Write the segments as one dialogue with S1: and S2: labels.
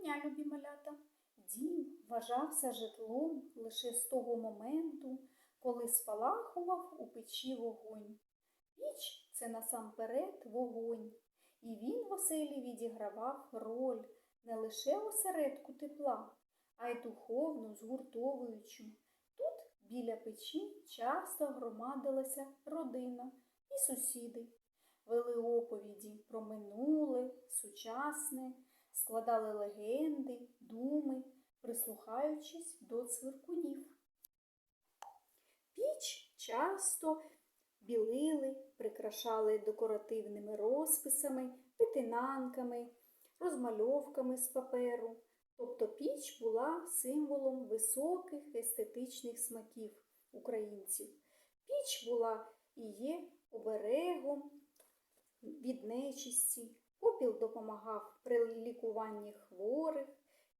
S1: дня, любі малята! Дім вважався житлом лише з того моменту, коли спалахував у печі вогонь. Піч це насамперед вогонь, і він в оселі відігравав роль не лише осередку тепла, а й духовну, згуртовуючу. Тут біля печі часто громадилася родина і сусіди. Вели оповіді про минуле, сучасне, складали легенди, думи, прислухаючись до цвиркунів. Піч часто білили, прикрашали декоративними розписами, петинанками, розмальовками з паперу. Тобто піч була символом високих естетичних смаків українців. Піч була і є оберегом від нечисті, попіл допомагав при лікуванні хворих,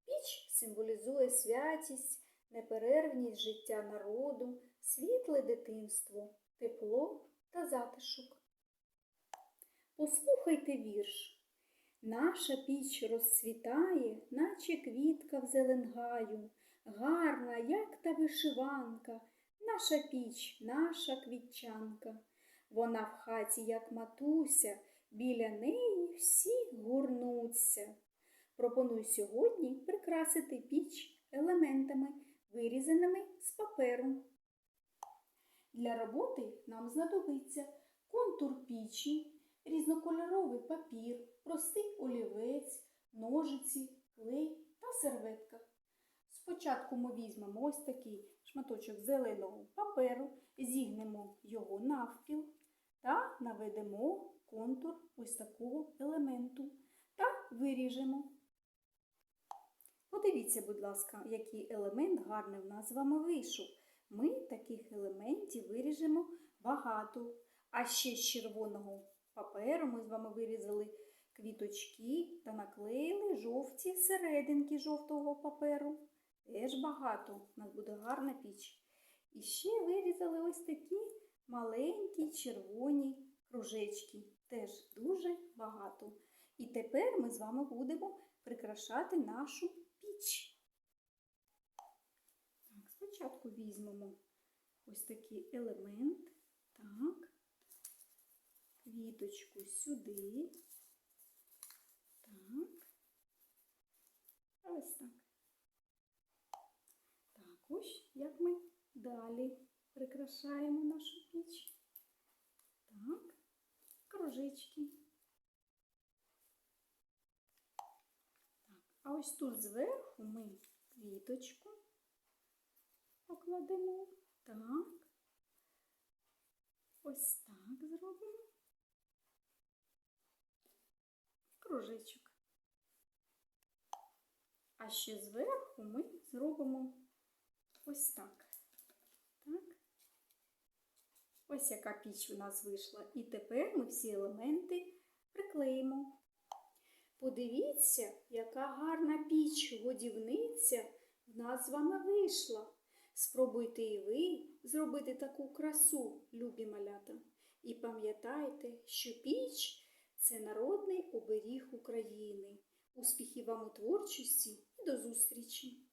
S1: піч символізує святість, неперервність життя народу, світле дитинство, тепло та затишок. Послухайте вірш. Наша піч розцвітає, наче квітка в зеленгаю, гарна, як та вишиванка, наша піч, наша квітчанка. Вона в хаті, як матуся, біля неї всі гурнуться. Пропоную сьогодні прикрасити піч елементами, вирізаними з паперу. Для роботи нам знадобиться контур пічі, різнокольоровий папір, простий олівець, ножиці, клей та серветка. Спочатку ми візьмемо ось такий шматочок зеленого паперу, зігнемо його навпіл та наведемо контур ось такого елементу та виріжемо. Подивіться, будь ласка, який елемент гарний в нас з вами вийшов. Ми таких елементів виріжемо багато. А ще з червоного паперу ми з вами вирізали квіточки та наклеїли жовті серединки жовтого паперу. Теж багато, у нас буде гарна піч. І ще вирізали ось такі маленькі червоні кружечки. Теж дуже багато. І тепер ми з вами будемо прикрашати нашу піч. Так, спочатку візьмемо ось такий елемент. Так, квіточку сюди. Так. Ось так. Так, ось як ми далі прикрашаємо нашу піч. Так, кружечки. Так, а ось тут зверху ми квіточку покладемо. Так. Ось так зробимо. Кружечок. А ще зверху ми зробимо ось. Так. Ось яка піч у нас вийшла. І тепер ми всі елементи приклеїмо. Подивіться, яка гарна піч, годівниця в нас з вами вийшла. Спробуйте і ви зробити таку красу, любі малята. І пам'ятайте, що піч це народний оберіг України. Успіхів вам у творчості і до зустрічі!